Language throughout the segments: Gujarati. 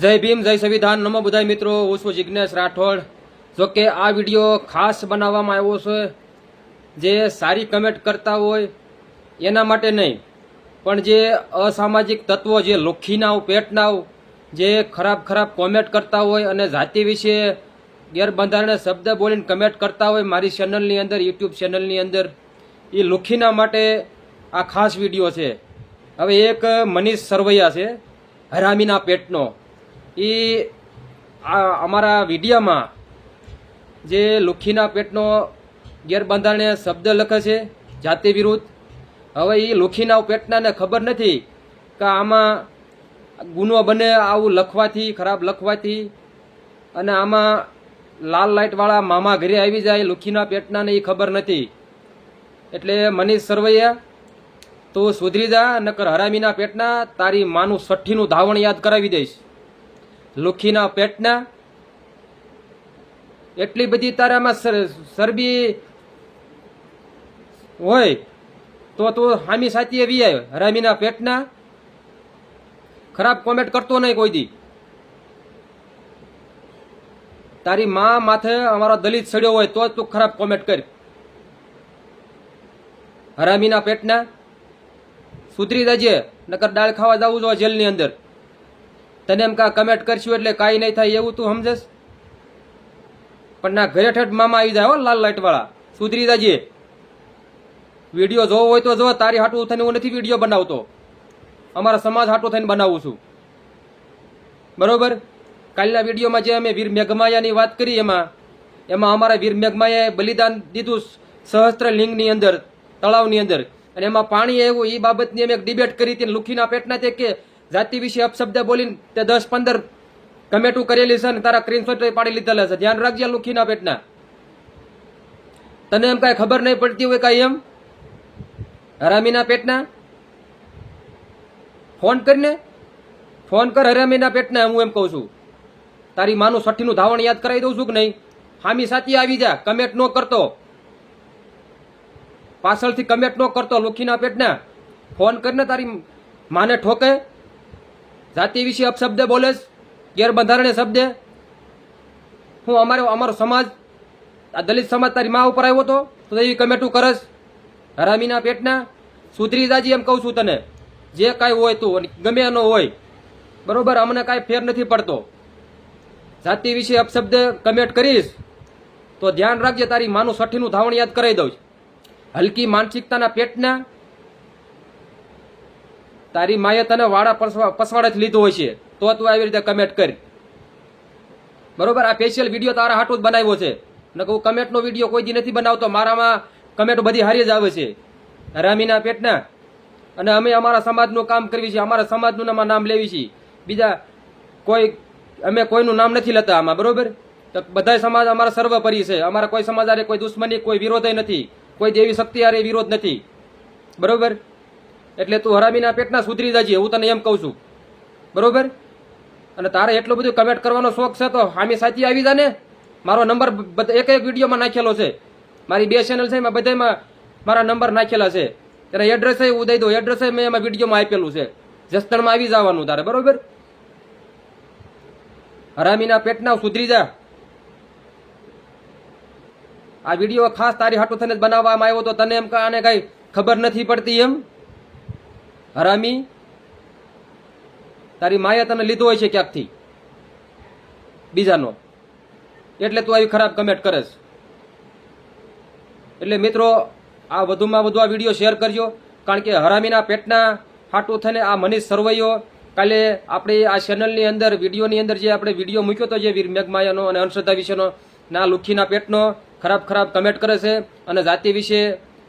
જય ભીમ, જય સંવિધાન. નમો બધાય મિત્રો, હું છું જિજ્ઞેશ રાઠોડ. જો કે આ વીડિયો ખાસ બનાવવામાં આવ્યો છે, જે સારી કમેન્ટ કરતા હોય એના માટે નહીં, પણ જે અસામાજિક તત્વો, જે લુખ્ખીનાઓ પેટના જે ખરાબ ખરાબ કોમેન્ટ કરતા હોય અને જાતિ વિશે ગેરબંધારણે શબ્દ બોલીને કમેન્ટ કરતા હોય મારી ચેનલની અંદર યુટ્યુબ ચેનલની અંદર એ લોખીના માટે આ ખાસ વીડિયો છે. હવે એક મનીષ સરવૈયા છે, હરામીના પેટનો. એ આ અમારા વિડીયામાં જે લુખીના પેટનો ગેરબંધારણીય શબ્દ લખે છે, જાતિ વિરુદ્ધ. હવે એ લુખીના પેટનાને ખબર નથી કે આમાં ગુનો બને આવું લખવાથી, ખરાબ લખવાથી. અને આમાં લાલ લાઇટવાળા મામા ઘરે આવી જાય, લુખીના પેટનાને એ ખબર નથી. એટલે મનીષ સરવૈયા, તું સુધરી જા, નકર હરામીના પેટના તારી માનું સઠ્ઠીનું ધાવણ યાદ કરાવી દઈશ. લુખીના પેટના? એટલી બધી તારામાં સર- સરબી હોય, તો તું હામી સાચી એવી આવ હરામીના પેટના? ખરાબ કોમેન્ટ કરતો નહીં કોઈ દી. તારી માં માથે અમારો દલિત સડ્યો હોય, તો જ તું ખરાબ કોમેન્ટ કર. હરામીના પેટના? સુધરી જજે, નકર દાળ ખાવા જવું જોઈએ જેલની અંદર. તને એમ કા કમેન્ટ કરશું એટલે કાંઈ નહીં થાય એવું તું સમજસ પણ ના, ઘરે ઠેઠ મામા આવી જાય હો, લાલ લાઇટવાળા સુધરી જાજે. વીડિયો જોવો હોય તો જો તારી હાટું થઈને હું નથી વીડિયો બનાવતો. અમારા સમાજ હાટું થઈને બનાવું છું. બરોબર? કાલના વિડીયોમાં જે અમે વીર મેઘમાયાની વાત કરી એમાં એમાં અમારા વીર મેઘમાયાએ બલિદાન દીધું સહસ્ત્ર લિંગની અંદર, તળાવની અંદર. અને એમાં પાણી આવ્યું એ બાબતની અમે એક ડિબેટ કરી હતી લુખીના પેટના તે કે જાતિ વિશે અપશબ્દ બોલીને તે દસ પંદર કમેટું કરેલી છે ને તારા સ્ક્રીનશોટ પાડી લીધેલા છે. ધ્યાન રાખજે લુખીના પેટના. તને એમ કાંઈ ખબર નહીં પડતી હોય કાંઈ એમ? હરામીના પેટના? ફોન કરીને? ફોન કર હરામીના પેટના, હું એમ કહું છું. તારી માનું સઠ્ઠીનું ધાવણ યાદ કરાવી દઉં છું કે નહીં? હામી સાચી આવી જા, કમેન્ટ ન કરતો. પાછળથી કમેન્ટ ન કરતો લુખીના પેટના. ફોન કરીને તારી માને ઠોકે. જાતિ વિશે અપશબ્દ બોલેશ ગેરબંધારણીય શબ્દ? હું અમારો અમારો સમાજ, આ દલિત સમાજ તારી મા ઉપર આવ્યો હતો તો એવી કમેટું કરશ હરામીના પેટના? સુધરી જાજી એમ કહું છું તને. જે કાંઈ હોય તું ગમે એનો હોય. બરોબર અમને કાંઈ ફેર નથી પડતો. જાતિ વિશે અપશબ્દ કમેન્ટ કરીશ, તો ધ્યાન રાખજે, તારી માનું સઠ્ઠીનું ધાવણ યાદ કરાવી દઉં હલકી માનસિકતાના પેટના તારી માએ તને વાળા પસવા પસવાડે લીધો હોય છે. તો તું આવી રીતે કમેન્ટ કર. બરોબર? આ સ્પેશિયલ વીડિયો તારા હાટું જ બનાવ્યો છે. ને હું કમેન્ટનો વીડિયો કોઈ દી નથી બનાવતો. મારામાં કમેન્ટ બધી હારી જ આવે છે. રામીના પેટના. અને અમે અમારા સમાજનું કામ કરવી છે. અમારા સમાજનું નામ લેવી છીએ બીજા કોઈ અમે કોઈનું નામ નથી લેતા આમાં. બરોબર? તો બધા સમાજ અમારા સર્વપરી છે. અમારા કોઈ સમાજ કોઈ દુશ્મની, કોઈ વિરોધ નથી. કોઈ દેવી શક્તિ વિરોધ નથી. બરોબર? એટલે તું હરામીના પેટના સુધરી જજે હું તને એમ કહું છું. બરોબર? અને તારે એટલું બધું કમેન્ટ કરવાનો શોખ છે તો હામી સાચી આવી જા ને. મારો નંબર એક એક વિડીયોમાં નાખેલો છે. મારી બે ચેનલ છે, એમાં બધામાં મારા નંબર નાખેલા છે. ત્યારે એડ્રેસ હું દઈ દઉં એડ્રેસ મેં એમાં વિડીયોમાં આપેલું છે. જસદણમાં આવી જવાનું તારે, બરોબર? હરામીના પેટના સુધરી જા. આ વીડિયો ખાસ તારી હાટું થઈને બનાવવામાં આવ્યો તો તને એમ કે આને કઈ ખબર નથી પડતી એમ? હરામી, તારી માએ તને લીધો હોય છે ક્યાંકથી? બીજાનો. એટલે તું આવી ખરાબ કમેન્ટ કરેશ એટલે મિત્રો, આ વધુમાં વધુ આ વીડિયો શેર કરજો, કારણ કે હરામીના પેટના હાટું થઈને આ મનીષ સરવૈયો કાલે આપણી આ ચેનલની અંદર, વિડીયોની અંદર જે આપણે વીડિયો મૂક્યો હતો જે વીર મેઘમાયાનો અને અંશ્રદ્ધા વિશેનો, ના લુખીના પેટનો ખરાબ ખરાબ કમેન્ટ કરે છે અને જાતિ વિશે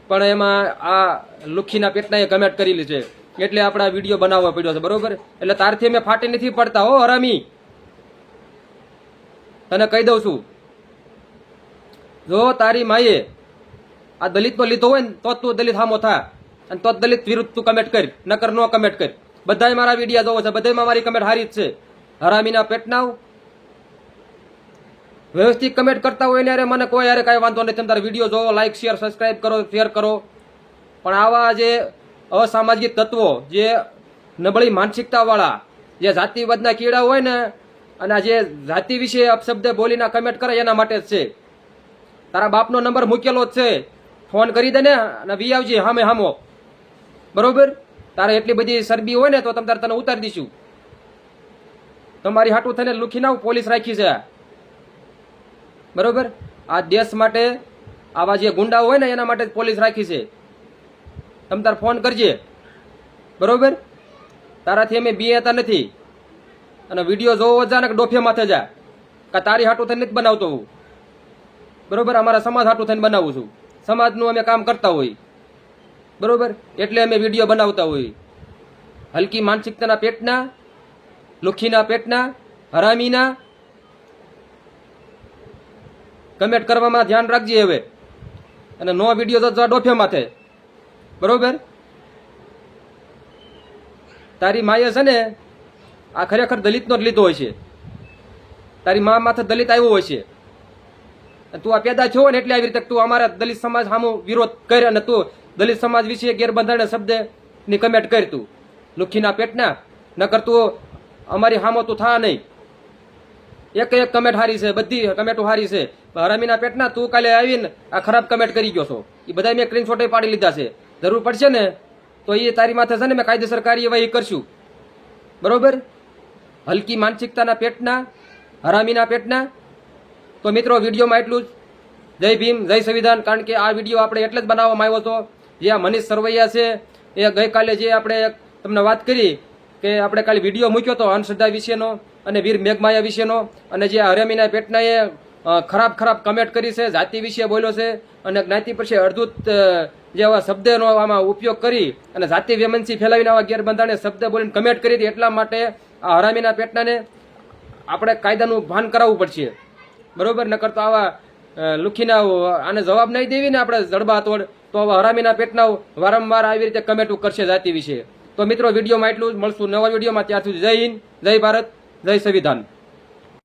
પણ એમાં આ લુખીના પેટના એ કમેન્ટ કરેલી છે. એટલે આપણે આ વીડિયો બનાવવા પડ્યો છે, બરોબર? એટલે તારથી અમે ફાટી નથી પડતા, હો, હરામી. તને કહી દઉં છું. જો તારી માએ આ દલિતનો લીધો હોય ને, તો તું દલિત હામો થા. અને તો દલિત વિરુદ્ધ તું કમેન્ટ કર, નકર નો કમેન્ટ કર. બધાય મારા વિડીયા જોવો છે બધાયમાં મારી કમેન્ટ હારી જ છે. હરામીના પેટનાવ વ્યવસ્થિત કમેન્ટ કરતા હોય ને અરે મને કોઈ યારે કાંઈ વાંધો નથી. તારા વીડિયો જોવો લાઈક શેર સબસ્ક્રાઈબ કરો શેર કરો. પણ આવા જે અસામાજિક તત્વો, જે નબળી માનસિકતાવાળા, જે જાતિવાદના કીડા હોય ને, અને જે જાતિ વિશે અપશબ્દ બોલીને કમેન્ટ કરે, એના માટે જ છે. તારા બાપનો નંબર મૂકેલો જ છે. ફોન કરી દે ને, અને વી આવજે, હામે હામો. બરોબર? તારે એટલી બધી શરબી હોય ને, તો તમ તારે તને ઉતારી દઈશું. તમારી હાટું થઈને લુખી ના પોલીસ રાખી છે. બરોબર? આ દેશ માટે આવા જે ગુંડા હોય ને, એના માટે પોલીસ રાખી છે. તમ તાર ફોન કરજે. બરોબર? તારાથી અમે બિયાતા નથી. અને વીડિયો જોવો જા ને ડોફે માથે જા. કે તારી હાટું થઈને નથી બનાવતો હું. બરોબર? અમારા સમાજ હાટું થઈને બનાવું છું. સમાજનું અમે કામ કરતા હોય. બરોબર? એટલે અમે વીડિયો બનાવતા હોય. હલકી માનસિકતાના પેટના, લુખીના પેટના, હરામીના. કમેન્ટ કરવામાં ધ્યાન રાખજે હવે. અને નો વીડિયો તો ડોફે માથે. બરોબર? તારી માએ છે ને આ ખરેખર દલિતનો જ લીધો હોય છે. તારી મા માથે દલિત આવ્યો હોય છે. તું આ પેદા છો ને એટલે આવી રીતે તું અમારા દલિત સમાજ સામુ વિરોધ કર અને તું દલિત સમાજ વિશે ગેરબંધારણ શબ્દની કમેન્ટ કર તું. લુખીના પેટના. નકર તું અમારી હામો તું થા નહીં. એક એક કમેન્ટ હારી છે, બધી કમેન્ટો હારી છે. હરામીના પેટના તું કાલે આવીને આ ખરાબ કમેન્ટ કરી ગયો છો. એ બધા મેં સ્ક્રીનશોટે પાડી લીધા છે. જરૂર પડશે ને, તો એ તારી માથે છે ને મેં કાયદેસર કાર્યવાહી કરશું. બરોબર? હલકી માનસિકતાના પેટના, હરામીના પેટના. તો મિત્રો, વિડીયોમાં એટલું જ. જય ભીમ, જય સંવિધાન, કારણ કે આ વીડિયો આપણે એટલે જ બનાવવામાં આવ્યો હતો. જે આ મનીષ સરવૈયા છે, એ ગઈકાલે જે આપણે તમને વાત કરી કે આપણે કાલે વીડિયો મૂક્યો હતો અંધશ્રદ્ધા વિશેનો અને વીર મેઘમાયા વિશેનો અને જે હરામીના પેટના એ ખરાબ ખરાબ કમેન્ટ કરી છે, જાતિ વિશે બોલ્યો છે અને જ્ઞાતિ પછી અડધૂત અ, જેવા શબ્દનો આમાં ઉપયોગ કરી અને જાતિ વેમનસી ફેલાવીને આવા ગેરબંધારણે શબ્દ બોલીને કમેન્ટ કરી હતી એટલા માટે આ હરામીના પેટનાને આપણે કાયદાનું ભાન કરાવવું પડશે. બરોબર? નકર તો આવા લુખીના આને જવાબ નહીં દેવી ને આપણે જડબા તોડ તો આવા હરામીના પેટના વારંવાર આવી રીતે કમેન્ટ કરશે જાતિ વિશે. તો મિત્રો વિડીયોમાં એટલું જ. મળશું નવા વિડીયોમાં. ત્યાં સુધી જય હિન્દ જય ભારત જય સંવિધાન.